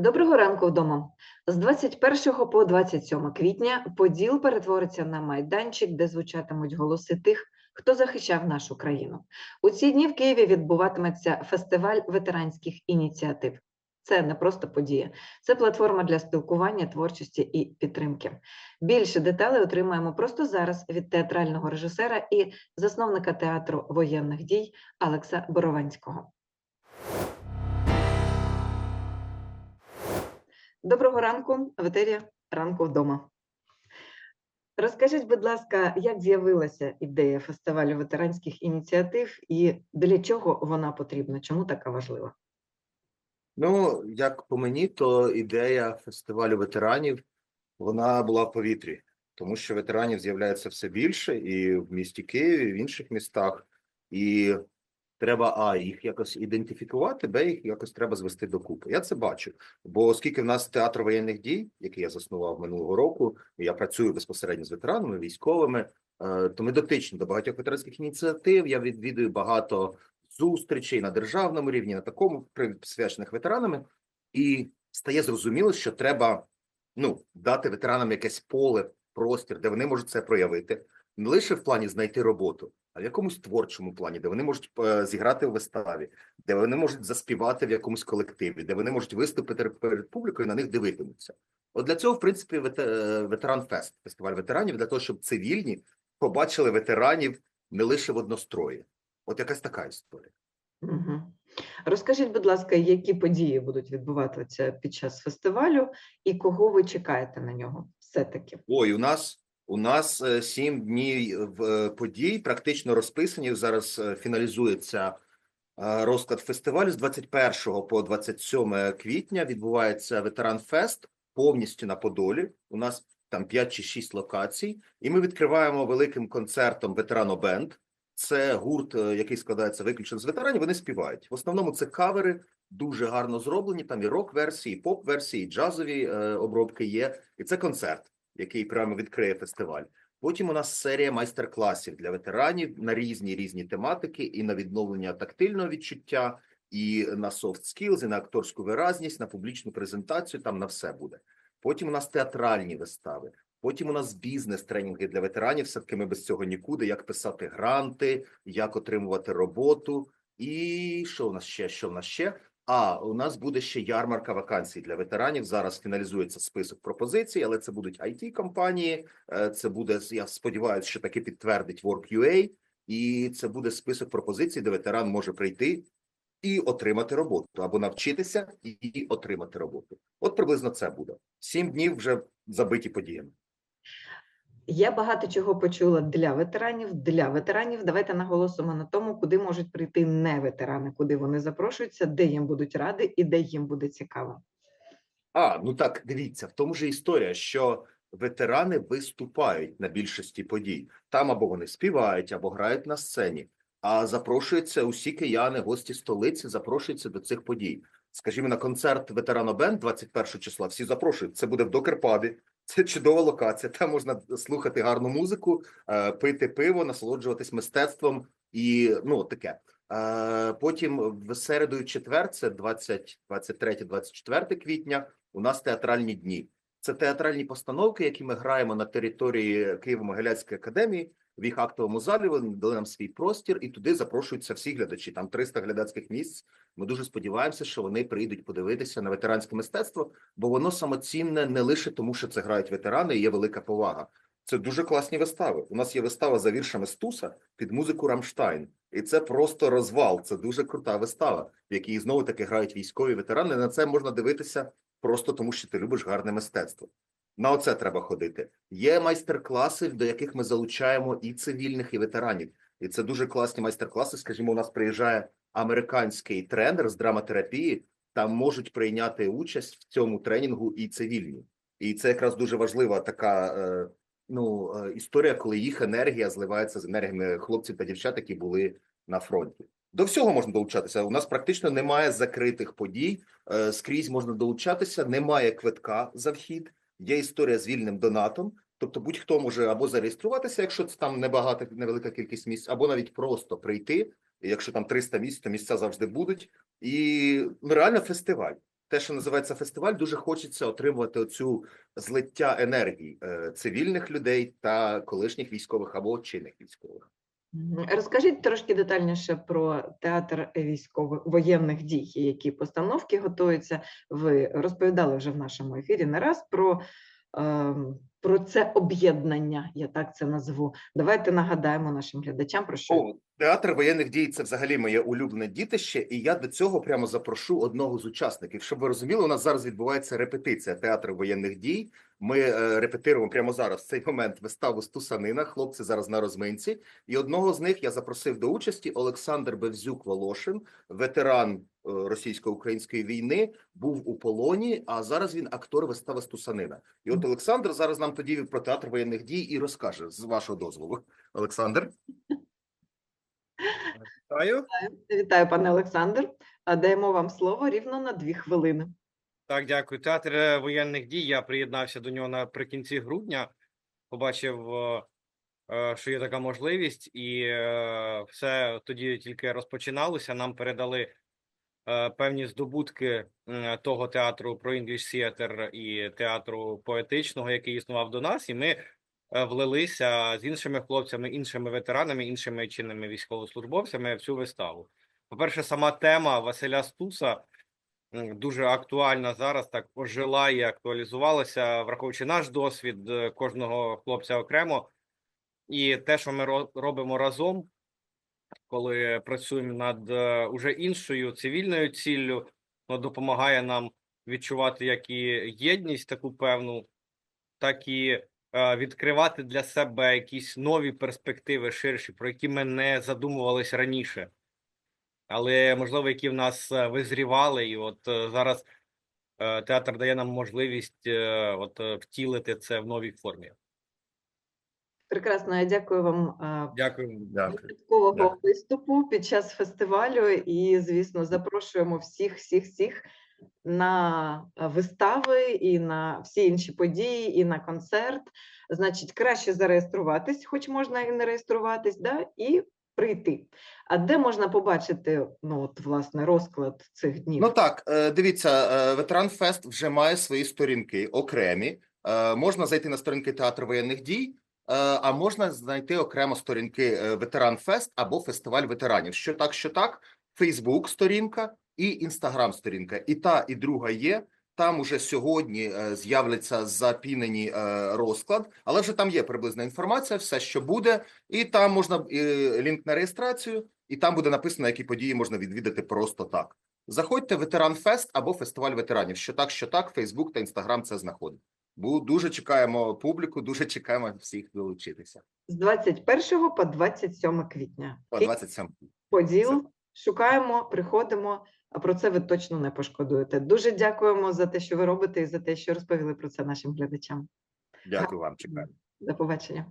Доброго ранку вдома. З 21 по 27 квітня Поділ перетвориться на майданчик, де звучатимуть голоси тих, хто захищав нашу країну. У ці дні в Києві відбуватиметься фестиваль ветеранських ініціатив. Це не просто подія, це платформа для спілкування, творчості і підтримки. Більше деталей отримаємо просто зараз від театрального режисера і засновника театру воєнних дій Алекса Борованського. Доброго ранку, Ветерія ранку вдома. Розкажіть, будь ласка, як з'явилася ідея фестивалю ветеранських ініціатив і для чого вона потрібна? Чому така важлива? Ну, як по мені, то ідея фестивалю ветеранів вона була в повітрі, тому що ветеранів з'являється все більше і в місті Києві, і в інших містах, і треба а їх якось ідентифікувати, б їх якось треба звести докупи. Я це бачу. Бо оскільки в нас театр воєнних дій, який я заснував минулого року, я працюю безпосередньо з ветеранами, військовими, е, то ми дотичні до багатьох ветеранських ініціатив. Я відвідую багато зустрічей на державному рівні, на такому присвячених ветеранами, і стає зрозуміло, що треба ну дати ветеранам якесь поле, простір, де вони можуть це проявити, не лише в плані знайти роботу, а в якомусь творчому плані, де вони можуть е, зіграти в виставі, де вони можуть заспівати в якомусь колективі, де вони можуть виступити перед публікою, на них дивитимуться. От для цього, в принципі, е, ветеран фест, фестиваль ветеранів, для того, щоб цивільні побачили ветеранів не лише в однострої. От якась така історія. Угу. Розкажіть, будь ласка, які події будуть відбуватися під час фестивалю і кого ви чекаєте на нього все-таки? Ой, у нас у нас е, сім днів е, подій практично розписані. Зараз е, фіналізується е, розклад фестивалю з 21 по 27 квітня. Відбувається ветеран фест повністю на Подолі. У нас там 5 чи 6 локацій, і ми відкриваємо великим концертом ветерано бенд. Це гурт, е, який складається виключно з ветеранів. Вони співають. В основному це кавери, дуже гарно зроблені. Там і рок-версії, і поп-версії, і джазові е, обробки є. І це концерт, який прямо відкриє фестиваль. Потім у нас серія майстер-класів для ветеранів на різні різні тематики, і на відновлення тактильного відчуття, і на soft skills, і на акторську виразність, на публічну презентацію. Там на все буде. Потім у нас театральні вистави. Потім у нас бізнес-тренінги для ветеранів. Все-таки ми без цього нікуди. Як писати гранти, як отримувати роботу. І що у нас ще? Що в нас ще? А у нас буде ще ярмарка вакансій для ветеранів. Зараз фіналізується список пропозицій, але це будуть it компанії. е, Це буде я сподіваюся, що таки підтвердить Work.ua, і це буде список пропозицій, де ветеран може прийти і отримати роботу або навчитися і отримати роботу. От приблизно це буде. Сім днів вже забиті подіями. Я багато чого почула для ветеранів. Для ветеранів давайте наголосимо на тому, куди можуть прийти не ветерани, куди вони запрошуються, де їм будуть ради і де їм буде цікаво. А, ну так, дивіться, в тому же історія, що ветерани виступають на більшості подій. Там або вони співають, або грають на сцені. А запрошуються усі кияни, гості столиці, запрошуються до цих подій. Скажімо, на концерт ветерано Бенд 21 числа всі запрошують. Це буде в Докерпабі. Це чудова локація. Там можна слухати гарну музику, е, пити пиво, насолоджуватись мистецтвом і ну таке. Е, Потім в середу і четвер, це 20, 23-24 квітня. У нас театральні дні. Це театральні постановки, які ми граємо на території Києво-Могилянської академії в їх актовому залі. Вони дали нам свій простір, і туди запрошуються всі глядачі. Там 300 глядацьких місць. Ми дуже сподіваємося, що вони прийдуть подивитися на ветеранське мистецтво, бо воно самоцінне не лише тому, що це грають ветерани, і є велика повага. Це дуже класні вистави. У нас є вистава за віршами Стуса під музику Рамштайн, і це просто розвал. Це дуже крута вистава, в якій знову таки грають військові ветерани. На це можна дивитися просто тому, що ти любиш гарне мистецтво. На оце треба ходити. Є майстер-класи, до яких ми залучаємо і цивільних, і ветеранів. І це дуже класні майстер-класи. Скажімо, у нас приїжджає американський тренер з драматерапії. Там можуть прийняти участь в цьому тренінгу і цивільні. І це якраз дуже важлива така е, ну, е, історія, коли їх енергія зливається з енергіями хлопців та дівчат, які були на фронті. До всього можна долучатися. У нас практично немає закритих подій. Е, Скрізь можна долучатися, немає квитка за вхід. Є історія з вільним донатом. Тобто будь-хто може або зареєструватися, якщо це там небагато, невелика кількість місць, або навіть просто прийти. Якщо там 300 місць, то місця завжди будуть. І ну, реально фестиваль. те, що називається фестиваль, дуже хочеться отримувати оцю злиття енергії е, цивільних людей та колишніх військових або чинних військових. Розкажіть трошки детальніше про театр військових воєнних дій, які постановки готуються. Ви розповідали вже в нашому ефірі не раз про, ем, про це об'єднання, я так це назву. Давайте нагадаємо нашим глядачам про що. О, театр воєнних дій це взагалі моє улюблене дітище, і я до цього прямо запрошу одного з учасників. Щоб ви розуміли, у нас зараз відбувається репетиція театру воєнних дій. Ми е, репетируємо прямо зараз в цей момент виставу Стусанина. Хлопці зараз на розминці. І одного з них я запросив до участі Олександр Бевзюк Волошин, ветеран е, російсько-української війни, був у полоні. А зараз він актор вистави Стусанина. І от Олександр зараз нам тоді про театр воєнних дій і розкаже з вашого дозволу. Олександр. Вітаю. Вітаю, пане Олександр. А Даємо вам слово рівно на дві хвилини. Так, дякую. Театр е, воєнних дій. Я приєднався до нього наприкінці грудня. Побачив, е, е, що є така можливість, і все тоді тільки розпочиналося. Нам передали певні здобутки того театру про English Theatre і театру поетичного, який існував до нас, і ми влилися з іншими хлопцями, іншими ветеранами, іншими чинними військовослужбовцями в цю виставу. По-перше, сама тема Василя Стуса дуже актуальна зараз, так ожила і актуалізувалася, враховуючи наш досвід е, кожного хлопця окремо, і те, що ми робимо разом, коли працюємо над е, уже іншою цивільною ціллю, допомагає нам відчувати як і єдність таку певну, так і е, відкривати для себе якісь нові перспективи ширші, про які ми не задумувалися раніше але можливо, які в нас е, визрівали, і от е, зараз е, театр дає нам можливість от втілити це в новій формі. Прекрасно, я дякую вам. Дякую. виступу під час фестивалю. І, звісно, запрошуємо всіх, всіх, всіх на вистави і на всі інші події, і на концерт. Значить, краще зареєструватись, хоч можна і не реєструватись, да, і прийти. А де можна побачити ну, от, власне, розклад цих днів? Ну так, е, дивіться, е, Ветеран Фест вже має свої сторінки окремі. Е, Можна зайти на сторінки театру воєнних дій, а можна знайти окремо сторінки е, Ветеран Фест або Фестиваль ветеранів. Що так, що так, Фейсбук сторінка і Інстаграм сторінка. І та, і друга є. Там уже сьогодні е, з'являться запінені е, розклад, але вже там є приблизна інформація, все, що буде, і там можна е, лінк на реєстрацію, і там буде написано, які події можна відвідати просто так. Заходьте Ветеран Фест або фестиваль ветеранів. Що так, що так, Фейсбук та Інстаграм це знаходить. Бу дуже чекаємо публіку, дуже чекаємо всіх долучитися. З 21 по 27 квітня. По Київ, 27. Поділ, шукаємо, приходимо, а про це ви точно не пошкодуєте. Дуже дякуємо за те, що ви робите, і за те, що розповіли про це нашим глядачам. Дякую вам. чекаю. До побачення.